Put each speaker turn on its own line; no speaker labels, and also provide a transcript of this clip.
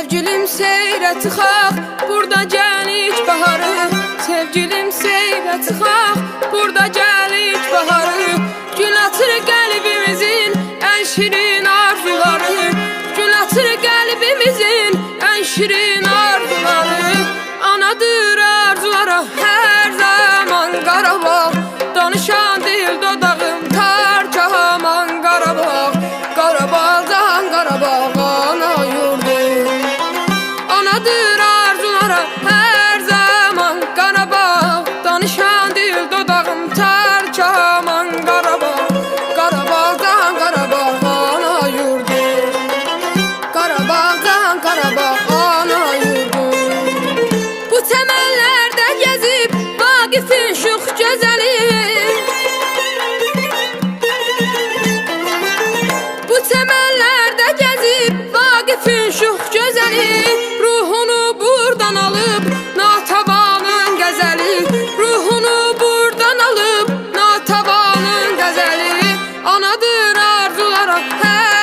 Sevgilim seyrə çıxaq, burada gəlik baharı. Sevgilim seyrə çıxaq, burada gəlik baharı. Gül atır qəlbimizin ən şirin arzuları. Gül atır qəlbimizin ən şirin arzuları. Anadır arzulara hər sana her zaman Qarabağ danışan dil dodağım tər kaman Qarabağ Qarabağdan Qarabağ ana yurdu. Qarabağdan Qarabağ ana yurdu. Bu təməllərdə gəzib Vaqifin şux gözəli I don't care.